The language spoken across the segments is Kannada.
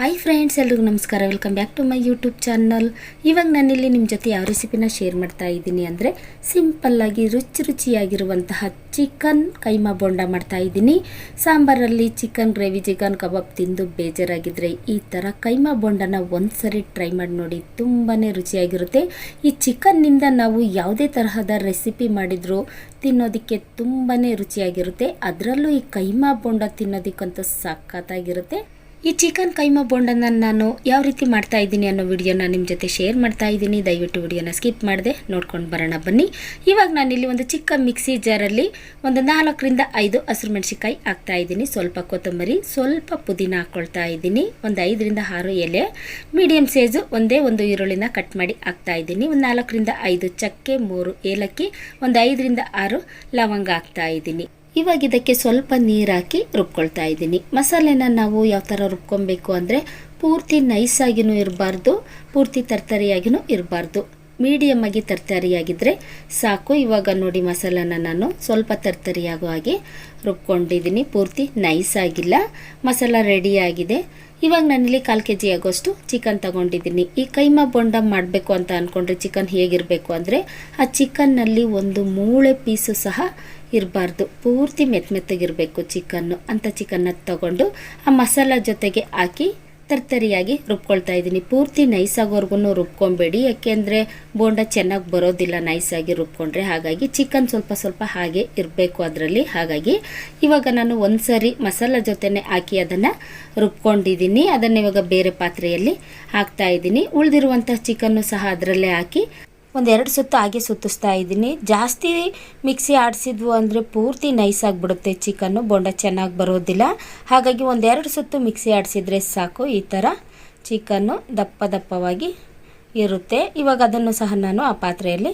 ಹಾಯ್ ಫ್ರೆಂಡ್ಸ್ ಎಲ್ರಿಗೂ ನಮಸ್ಕಾರ. Welcome back to my YouTube channel ಇವಾಗ ನಾನಿಲ್ಲಿ ನಿಮ್ಮ ಜೊತೆ ಯಾವ ರೆಸಿಪಿನ ಶೇರ್ ಮಾಡ್ತಾ ಇದ್ದೀನಿ ಅಂದರೆ ಸಿಂಪಲ್ಲಾಗಿ ರುಚಿ ರುಚಿಯಾಗಿರುವಂತಹ ಚಿಕನ್ ಕೈಮಾ ಬೋಂಡ ಮಾಡ್ತಾ ಇದ್ದೀನಿ. ಸಾಂಬಾರಲ್ಲಿ ಚಿಕನ್ ಗ್ರೇವಿ ಚಿಕನ್ ಕಬಾಬ್ ತಿಂದು ಬೇಜಾರಾಗಿದ್ದರೆ ಈ ಥರ ಕೈಮಾ ಬೋಂಡನ ಒಂದ್ಸರಿ ಟ್ರೈ ಮಾಡಿ ನೋಡಿ ತುಂಬಾ ರುಚಿಯಾಗಿರುತ್ತೆ. ಈ ಚಿಕನ್ನಿಂದ ನಾವು ಯಾವುದೇ ತರಹದ ರೆಸಿಪಿ ಮಾಡಿದರೂ ತಿನ್ನೋದಕ್ಕೆ ತುಂಬಾ ರುಚಿಯಾಗಿರುತ್ತೆ. ಅದರಲ್ಲೂ ಈ ಕೈಮಾ ಬೋಂಡ ತಿನ್ನೋದಕ್ಕಂತೂ ಸಖತ್ತಾಗಿರುತ್ತೆ. ಈ ಚಿಕನ್ ಕೈಮಾ ಬೋಂಡನ್ನ ನಾನು ಯಾವ ರೀತಿ ಮಾಡ್ತಾ ಇದ್ದೀನಿ ಅನ್ನೋ ವಿಡಿಯೋನ ನಿಮ್ಮ ಜೊತೆ ಶೇರ್ ಮಾಡ್ತಾ ಇದ್ದೀನಿ. ದಯವಿಟ್ಟು ವಿಡಿಯೋನ ಸ್ಕಿಪ್ ಮಾಡದೆ, ನೋಡ್ಕೊಂಡು ಬರೋಣ ಬನ್ನಿ. ಇವಾಗ ನಾನಿಲ್ಲಿ ಒಂದು ಚಿಕ್ಕ ಮಿಕ್ಸಿ ಜಾರಲ್ಲಿ ಒಂದು ನಾಲ್ಕರಿಂದ ಐದು ಹಸಿರು ಮೆಣಸಿಕಾಯಿ ಹಾಕ್ತಾ ಇದ್ದೀನಿ. ಸ್ವಲ್ಪ ಕೊತ್ತಂಬರಿ, ಸ್ವಲ್ಪ ಪುದೀನ ಹಾಕ್ಕೊಳ್ತಾ ಇದ್ದೀನಿ. ಒಂದು ಐದರಿಂದ ಆರು ಎಲೆ ಮೀಡಿಯಮ್ ಸೈಜು ಒಂದೇ ಒಂದು ಈರುಳ್ಳಿನ ಕಟ್ ಮಾಡಿ ಹಾಕ್ತಾ ಇದ್ದೀನಿ. ಒಂದು ನಾಲ್ಕರಿಂದ ಐದು ಚಕ್ಕೆ, ಮೂರು ಏಲಕ್ಕಿ, ಒಂದು ಐದರಿಂದ ಆರು ಲವಂಗ ಹಾಕ್ತಾ ಇದ್ದೀನಿ. ಇವಾಗ ಇದಕ್ಕೆ ಸ್ವಲ್ಪ ನೀರು ಹಾಕಿ ರುಬ್ಕೊಳ್ತಾ ಇದ್ದೀನಿ. ಮಸಾಲೆನ ನಾವು ಯಾವ ಥರ ರುಬ್ಕೊಬೇಕು ಅಂದರೆ ಪೂರ್ತಿ ನೈಸಾಗಿಯೂ ಇರಬಾರ್ದು, ಪೂರ್ತಿ ತರ್ತರಿಯಾಗಿಯೂ ಇರಬಾರ್ದು. ಮೀಡಿಯಮ್ ಆಗಿ ತರ್ತರಿಯಾಗಿದ್ದರೆ ಸಾಕು. ಇವಾಗ ನೋಡಿ ಮಸಾಲನ ನಾನು ಸ್ವಲ್ಪ ತರ್ತರಿಯಾಗೋ ಹಾಗೆ ರುಬ್ಕೊಂಡಿದ್ದೀನಿ. ಪೂರ್ತಿ ನೈಸ್ ಆಗಿಲ್ಲ. ಮಸಾಲ ರೆಡಿಯಾಗಿದೆ ಇವಾಗ ನಾನಿಲ್ಲಿ ಕಾಲು ಕೆ ಜಿ ಆಗೋಷ್ಟು ಚಿಕನ್ ತಗೊಂಡಿದ್ದೀನಿ. ಈ ಕೈಮಾ ಬೊಂಡ ಮಾಡಬೇಕು ಅಂತ ಅಂದ್ಕೊಂಡ್ರೆ ಚಿಕನ್ ಹೇಗಿರಬೇಕು ಅಂದರೆ ಆ ಚಿಕನ್ನಲ್ಲಿ ಒಂದು ಮೂಳೆ ಪೀಸು ಸಹ ಇರಬಾರ್ದು. ಪೂರ್ತಿ ಮೆತ್ತ ಮೆತ್ತಗಿರಬೇಕು ಚಿಕನ್ನು ಅಂತ ಚಿಕನ್ನ ತಗೊಂಡು ಆ ಮಸಾಲ ಜೊತೆಗೆ ಹಾಕಿ ತರ್ತರಿಯಾಗಿ ರುಬ್ಕೊಳ್ತಾ ಇದ್ದೀನಿ. ಪೂರ್ತಿ ನೈಸಾಗೋರ್ಗು ರುಬ್ಕೊಬೇಡಿ. ಯಾಕೆಂದರೆ ಬೋಂಡ ಚೆನ್ನಾಗಿ ಬರೋದಿಲ್ಲ ನೈಸಾಗಿ ರುಬ್ಕೊಂಡ್ರೆ. ಹಾಗಾಗಿ ಚಿಕನ್ ಸ್ವಲ್ಪ ಸ್ವಲ್ಪ ಹಾಗೆ ಇರಬೇಕು ಅದರಲ್ಲಿ. ಹಾಗಾಗಿ ಇವಾಗ ನಾನು ಒಂದು ಸರಿ ಮಸಾಲ ಜೊತೆನೆ ಹಾಕಿ ಅದನ್ನು ರುಬ್ಕೊಂಡಿದ್ದೀನಿ. ಅದನ್ನು ಇವಾಗ ಬೇರೆ ಪಾತ್ರೆಯಲ್ಲಿ ಹಾಕ್ತಾ ಇದ್ದೀನಿ. ಉಳಿದಿರುವಂಥ ಚಿಕನ್ನು ಸಹ ಅದರಲ್ಲೇ ಹಾಕಿ ಒಂದೆರಡು ಸುತ್ತು ಹಾಗೆ ಸುತ್ತಿಸ್ತಾ ಇದ್ದೀನಿ. ಜಾಸ್ತಿ ಮಿಕ್ಸಿ ಆಡಿಸಿದ್ವು ಅಂದರೆ ಪೂರ್ತಿ ನೈಸ್ ಆಗಿಬಿಡುತ್ತೆ ಚಿಕನ್ನು. ಬೊಂಡ ಚೆನ್ನಾಗಿ ಬರೋದಿಲ್ಲ. ಹಾಗಾಗಿ ಒಂದೆರಡು ಸುತ್ತು ಮಿಕ್ಸಿ ಆಡಿಸಿದ್ರೆ ಸಾಕು. ಈ ಥರ ಚಿಕನ್ನು ದಪ್ಪ ದಪ್ಪವಾಗಿ ಇರುತ್ತೆ. ಇವಾಗ ಅದನ್ನು ಸಹ ನಾನು ಆ ಪಾತ್ರೆಯಲ್ಲಿ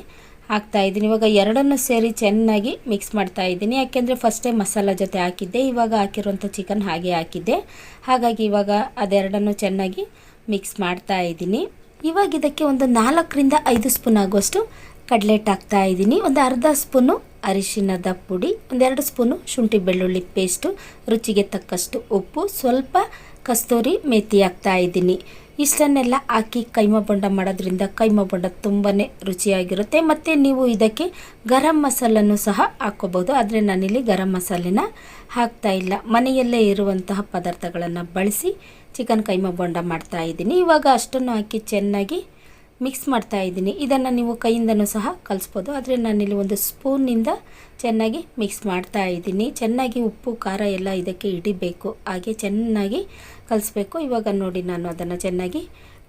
ಹಾಕ್ತಾ ಇದ್ದೀನಿ. ಇವಾಗ ಎರಡನ್ನು ಸೇರಿ ಚೆನ್ನಾಗಿ ಮಿಕ್ಸ್ ಮಾಡ್ತಾ ಇದ್ದೀನಿ. ಯಾಕೆಂದರೆ ಫಸ್ಟೇ ಮಸಾಲ ಜೊತೆ ಹಾಕಿದ್ದೆ. ಇವಾಗ ಹಾಕಿರುವಂಥ ಚಿಕನ್ ಹಾಗೆ ಹಾಕಿದ್ದೆ. ಹಾಗಾಗಿ ಇವಾಗ ಅದೆರಡನ್ನು ಚೆನ್ನಾಗಿ ಮಿಕ್ಸ್ ಮಾಡ್ತಾ ಇದ್ದೀನಿ. ಇವಾಗ ಇದಕ್ಕೆ ಒಂದು ನಾಲ್ಕರಿಂದ ಐದು ಸ್ಪೂನ್ ಆಗುವಷ್ಟು ಕಡಲೆಟ್ ಹಾಕ್ತಾ ಇದ್ದೀನಿ. ಒಂದು ಅರ್ಧ ಸ್ಪೂನು ಅರಿಶಿನದ ಪುಡಿ ಒಂದೆರಡು ಸ್ಪೂನು ಶುಂಠಿ ಬೆಳ್ಳುಳ್ಳಿ ಪೇಸ್ಟು, ರುಚಿಗೆ ತಕ್ಕಷ್ಟು ಉಪ್ಪು, ಸ್ವಲ್ಪ ಕಸ್ತೂರಿ ಮೇಥಿ ಹಾಕ್ತಾ ಇದ್ದೀನಿ. ಇಷ್ಟನ್ನೆಲ್ಲ ಹಾಕಿ ಕೈಮ ಬೊಂಡ ಮಾಡೋದ್ರಿಂದ ಕೈಮ ಬೊಂಡ ತುಂಬಾ ರುಚಿಯಾಗಿರುತ್ತೆ. ಮತ್ತು ನೀವು ಇದಕ್ಕೆ ಗರಂ ಮಸಾಲನ್ನು ಸಹ ಹಾಕ್ಕೋಬೋದು. ಆದರೆ ನಾನಿಲ್ಲಿ ಗರಂ ಮಸಾಲೆನ ಹಾಕ್ತಾ ಇಲ್ಲ. ಮನೆಯಲ್ಲೇ ಇರುವಂತಹ ಪದಾರ್ಥಗಳನ್ನು ಬಳಸಿ ಚಿಕನ್ ಕೈಮ ಬೊಂಡ ಮಾಡ್ತಾ ಇದ್ದೀನಿ. ಇವಾಗ ಅಷ್ಟನ್ನು ಹಾಕಿ ಚೆನ್ನಾಗಿ ಮಿಕ್ಸ್ ಮಾಡ್ತಾ ಇದ್ದೀನಿ. ಇದನ್ನು ನೀವು ಕೈಯಿಂದನೂ ಸಹ ಕಲಿಸ್ಬೋದು. ಆದರೆ ನಾನಿಲ್ಲಿ ಒಂದು ಸ್ಪೂನಿಂದ ಚೆನ್ನಾಗಿ ಮಿಕ್ಸ್ ಮಾಡ್ತಾ ಇದ್ದೀನಿ. ಚೆನ್ನಾಗಿ ಉಪ್ಪು, ಖಾರ ಎಲ್ಲ ಇದಕ್ಕೆ ಹಿಡಿಬೇಕು ಹಾಗೆ ಚೆನ್ನಾಗಿ ಕಲಿಸ್ಬೇಕು. ಇವಾಗ ನೋಡಿ ನಾನು ಅದನ್ನು ಚೆನ್ನಾಗಿ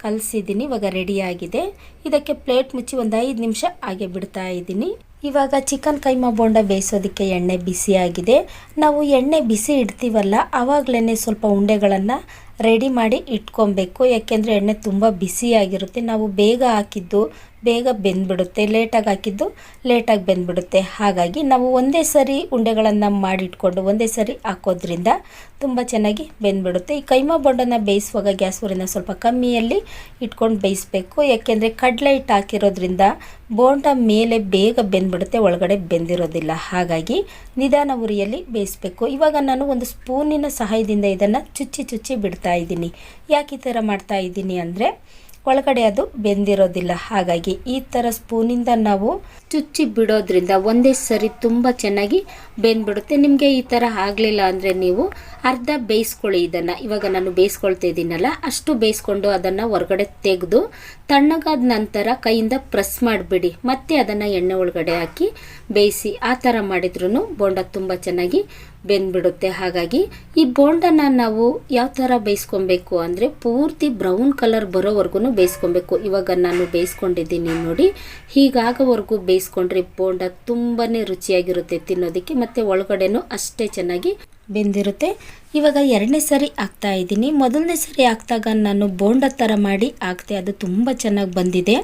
ಕಲಿಸಿದ್ದೀನಿ. ಇವಾಗ ರೆಡಿಯಾಗಿದೆ ಇದಕ್ಕೆ ಪ್ಲೇಟ್ ಮುಚ್ಚಿ ಒಂದು ಐದು ನಿಮಿಷ ಹಾಗೆ ಬಿಡ್ತಾ ಇದ್ದೀನಿ. ಇವಾಗ ಚಿಕನ್ ಕೈಮಾ ಬೋಂಡ ಬೇಯಿಸೋದಕ್ಕೆ ಎಣ್ಣೆ ಬಿಸಿಯಾಗಿದೆ ನಾವು ಎಣ್ಣೆ ಬಿಸಿ ಇಡ್ತೀವಲ್ಲ ಆವಾಗಲೇ ಸ್ವಲ್ಪ ಉಂಡೆಗಳನ್ನು ರೆಡಿ ಮಾಡಿ ಇಟ್ಕೊಬೇಕು. ಯಾಕೆಂದರೆ ಎಣ್ಣೆ ತುಂಬ ಬಿಸಿಯಾಗಿರುತ್ತೆ. ನಾವು ಬೇಗ ಹಾಕಿದ್ದು ಬೇಗ ಬೆಂದ್ಬಿಡುತ್ತೆ. ಲೇಟಾಗಿ ಹಾಕಿದ್ದು ಲೇಟಾಗಿ ಬೆಂದ್ಬಿಡುತ್ತೆ. ಹಾಗಾಗಿ ನಾವು ಒಂದೇ ಸರಿ ಉಂಡೆಗಳನ್ನು ಮಾಡಿಟ್ಕೊಂಡು ಒಂದೇ ಸರಿ ಹಾಕೋದ್ರಿಂದ ತುಂಬ ಚೆನ್ನಾಗಿ ಬೆಂದ್ಬಿಡುತ್ತೆ. ಈ ಕೈಮಾ ಬೊಂಡನ ಬೇಯಿಸುವಾಗ ಗ್ಯಾಸ್ ಊರಿನ ಸ್ವಲ್ಪ ಕಮ್ಮಿಯಲ್ಲಿ ಇಟ್ಕೊಂಡು ಬೇಯಿಸಬೇಕು. ಯಾಕೆಂದರೆ ಕಡಲೆ ಹಿಟ್ಟು ಹಾಕಿರೋದ್ರಿಂದ ಬೋಂಡ ಮೇಲೆ ಬೇಗ ಬೆಂದ್ಬಿಡುತ್ತೆ, ಒಳಗಡೆ ಬೆಂದಿರೋದಿಲ್ಲ. ಹಾಗಾಗಿ ನಿಧಾನ ಉರಿಯಲ್ಲಿ ಬೇಯಿಸಬೇಕು. ಇವಾಗ ನಾನು ಒಂದು ಸ್ಪೂನಿನ ಸಹಾಯದಿಂದ ಇದನ್ನು ಚುಚ್ಚಿ ಚುಚ್ಚಿ ಬಿಡ್ತಾ ಇದ್ದೀನಿ. ಯಾಕೆ ಈ ಥರ ಮಾಡ್ತಾ ಇದ್ದೀನಿ ಅಂದರೆ ಒಳಗಡೆ ಅದು ಬೆಂದಿರೋದಿಲ್ಲ. ಹಾಗಾಗಿ ಈ ಥರ ಸ್ಪೂನಿಂದ ನಾವು ಚುಚ್ಚಿ ಬಿಡೋದ್ರಿಂದ ಒಂದೇ ಸರಿ ತುಂಬ ಚೆನ್ನಾಗಿ ಬೆಂದ್ಬಿಡುತ್ತೆ. ನಿಮಗೆ ಈ ಥರ ಆಗಲಿಲ್ಲ ಅಂದರೆ ನೀವು ಅರ್ಧ ಬೇಯಿಸ್ಕೊಳ್ಳಿ ಇದನ್ನು. ಇವಾಗ ನಾನು ಬೇಯಿಸ್ಕೊಳ್ತಾ ಇದ್ದೀನಲ್ಲ ಅಷ್ಟು ಬೇಯಿಸ್ಕೊಂಡು ಅದನ್ನು ಹೊರಗಡೆ ತೆಗೆದು ತಣ್ಣಗಾದ ನಂತರ ಕೈಯಿಂದ ಪ್ರೆಸ್ ಮಾಡಿಬಿಡಿ. ಮತ್ತೆ ಅದನ್ನು ಎಣ್ಣೆ ಒಳಗಡೆ ಹಾಕಿ ಬೇಯಿಸಿ. ಆ ಥರ ಮಾಡಿದ್ರೂ ಬೋಂಡ ತುಂಬ ಚೆನ್ನಾಗಿ ಬೆಂದ್ಬಿಡುತ್ತೆ. ಹಾಗಾಗಿ ಈ ಬೋಂಡನ್ನ ನಾವು ಯಾವ ಥರ ಬೇಯಿಸ್ಕೊಬೇಕು ಅಂದರೆ ಪೂರ್ತಿ ಬ್ರೌನ್ ಕಲರ್ ಬರೋವರೆಗೂ ಬೇಯಿಸ್ಕೊಬೇಕು. ಇವಾಗ ನಾನು ಬೇಯಿಸ್ಕೊಂಡಿದ್ದೀನಿ ನೋಡಿ. ಹೀಗಾಗೋವರೆಗೂ ಬೇಯಿಸ್ಕೊಂಡ್ರೆ ಬೋಂಡ ತುಂಬಾ ರುಚಿಯಾಗಿರುತ್ತೆ ತಿನ್ನೋದಕ್ಕೆ. ಮತ್ತು ಒಳಗಡೆನೂ ಅಷ್ಟೇ ಚೆನ್ನಾಗಿ ಬೆಂದಿರುತ್ತೆ. ಇವಾಗ ಎರಡನೇ ಸರಿ ಹಾಕ್ತಾ ಇದ್ದೀನಿ. ಮೊದಲನೇ ಸರಿ ಹಾಕ್ದಾಗ ನಾನು ಬೋಂಡ ಥರ ಮಾಡಿ ಹಾಕ್ತೆ. ಅದು ತುಂಬ ಚೆನ್ನಾಗಿ ಬಂದಿದೆ.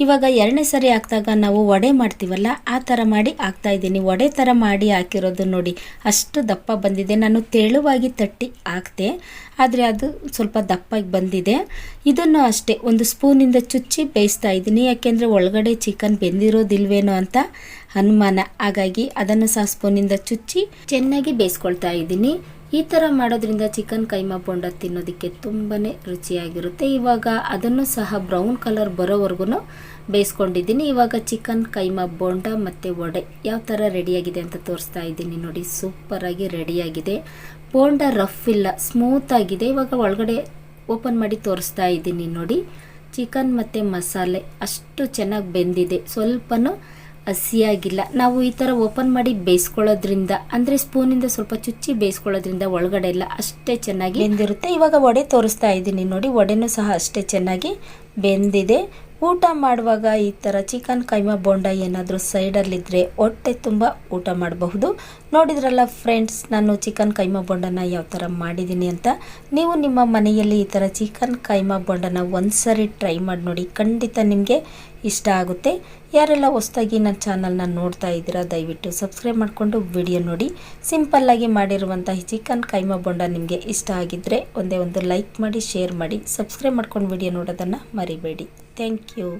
ಇವಾಗ ಎರಡನೇ ಸರಿ ಹಾಕಿದಾಗ ನಾವು ವಡೆ ಮಾಡ್ತೀವಲ್ಲ, ಆ ಥರ ಮಾಡಿ ಹಾಕ್ತಾ ಇದ್ದೀನಿ. ವಡೆ ಥರ ಮಾಡಿ ಹಾಕಿರೋದು ನೋಡಿ ಅಷ್ಟು ದಪ್ಪ ಬಂದಿದೆ. ನಾನು ತೆಳುವಾಗಿ ತಟ್ಟಿ ಹಾಕ್ತೆ. ಆದರೆ ಅದು ಸ್ವಲ್ಪ ದಪ್ಪಾಗಿ ಬಂದಿದೆ. ಇದನ್ನು ಅಷ್ಟೇ, ಒಂದು ಸ್ಪೂನಿಂದ ಚುಚ್ಚಿ ಬೇಯಿಸ್ತಾ ಇದ್ದೀನಿ. ಯಾಕೆಂದರೆ ಒಳಗಡೆ ಚಿಕನ್ ಬೆಂದಿರೋದಿಲ್ವೇನೋ ಅಂತ. ಅನುಮಾನ ಹಾಗಾಗಿ ಅದನ್ನು ಸಹ ಸ್ಪೂನಿಂದ ಚುಚ್ಚಿ ಚೆನ್ನಾಗಿ ಬೇಯಿಸ್ಕೊಳ್ತಾ ಇದ್ದೀನಿ. ಈ ಥರ ಮಾಡೋದ್ರಿಂದ ಚಿಕನ್ ಕೈಮಾ ಬೋಂಡ ತಿನ್ನೋದಕ್ಕೆ ತುಂಬಾ ರುಚಿಯಾಗಿರುತ್ತೆ. ಇವಾಗ ಅದನ್ನು ಸಹ ಬ್ರೌನ್ ಕಲರ್ ಬರೋವರೆಗೂ ಬೇಯಿಸ್ಕೊಂಡಿದ್ದೀನಿ. ಇವಾಗ ಚಿಕನ್ ಕೈಮಾ ಬೋಂಡ ಮತ್ತು ವಡೆ ಯಾವ ಥರ ರೆಡಿಯಾಗಿದೆ ಅಂತ ತೋರಿಸ್ತಾ ಇದ್ದೀನಿ ನೋಡಿ. ಸೂಪರಾಗಿ ರೆಡಿಯಾಗಿದೆ. ಬೋಂಡ ರಫ್ ಇಲ್ಲ, ಸ್ಮೂತ್ ಆಗಿದೆ. ಇವಾಗ ಒಳಗಡೆ ಓಪನ್ ಮಾಡಿ ತೋರಿಸ್ತಾ ಇದ್ದೀನಿ ನೋಡಿ. ಚಿಕನ್ ಮತ್ತು ಮಸಾಲೆ ಅಷ್ಟು ಚೆನ್ನಾಗಿ ಬೆಂದಿದೆ. ಸ್ವಲ್ಪನೂ ಹಸಿಯಾಗಿಲ್ಲ. ನಾವು ಈ ಥರ ಓಪನ್ ಮಾಡಿ ಬೇಯಿಸ್ಕೊಳ್ಳೋದ್ರಿಂದ, ಅಂದರೆ ಸ್ಪೂನಿಂದ ಸ್ವಲ್ಪ ಚುಚ್ಚಿ ಬೇಯಿಸ್ಕೊಳ್ಳೋದ್ರಿಂದ ಒಳಗಡೆ ಎಲ್ಲ ಅಷ್ಟೇ ಚೆನ್ನಾಗಿ ಬೆಂದಿರುತ್ತೆ. ಇವಾಗ ವಡೆ ತೋರಿಸ್ತಾ ಇದ್ದೀನಿ ನೋಡಿ, ವಡೆನೂ ಸಹ ಅಷ್ಟೇ ಚೆನ್ನಾಗಿ ಬೆಂದಿದೆ. ಊಟ ಮಾಡುವಾಗ ಈ ಥರ ಚಿಕನ್ ಕೈಮಾ ಬೋಂಡ ಏನಾದರೂ ಸೈಡಲ್ಲಿದ್ದರೆ ಹೊಟ್ಟೆ ತುಂಬ ಊಟ ಮಾಡಬಹುದು. ನೋಡಿದ್ರಲ್ಲ ಫ್ರೆಂಡ್ಸ್ ನಾನು ಚಿಕನ್ ಕೈಮಾ, ಬೋಂಡನ ಯಾವ ಥರ ಮಾಡಿದ್ದೀನಿ ಅಂತ. ನೀವು ನಿಮ್ಮ ಮನೆಯಲ್ಲಿ ಈ ಥರ ಚಿಕನ್ ಕೈಮಾ, ಬೋಂಡನ ಒಂದ್ಸರಿ ಟ್ರೈ ಮಾಡಿ ನೋಡಿ, ಖಂಡಿತ ನಿಮಗೆ ಇಷ್ಟ ಆಗುತ್ತೆ. ಯಾರೆಲ್ಲ ಹೊಸ್ದಾಗಿ ನನ್ನ ಚಾನಲ್ನ ನೋಡ್ತಾ ಇದ್ದೀರಾ, ದಯವಿಟ್ಟು ಸಬ್ಸ್ಕ್ರೈಬ್ ಮಾಡಿಕೊಂಡು ವಿಡಿಯೋ ನೋಡಿ. ಸಿಂಪಲ್ಲಾಗಿ ಮಾಡಿರುವಂಥ ಚಿಕನ್ ಕೈಮಾ ಬೊಂಡ ನಿಮಗೆ ಇಷ್ಟ ಆಗಿದ್ದರೆ ಒಂದೇ ಒಂದು ಲೈಕ್ ಮಾಡಿ, ಶೇರ್ ಮಾಡಿ, ಸಬ್ಸ್ಕ್ರೈಬ್ ಮಾಡ್ಕೊಂಡು ವಿಡಿಯೋ ನೋಡೋದನ್ನು ಮರಿಬೇಡಿ. Thank you.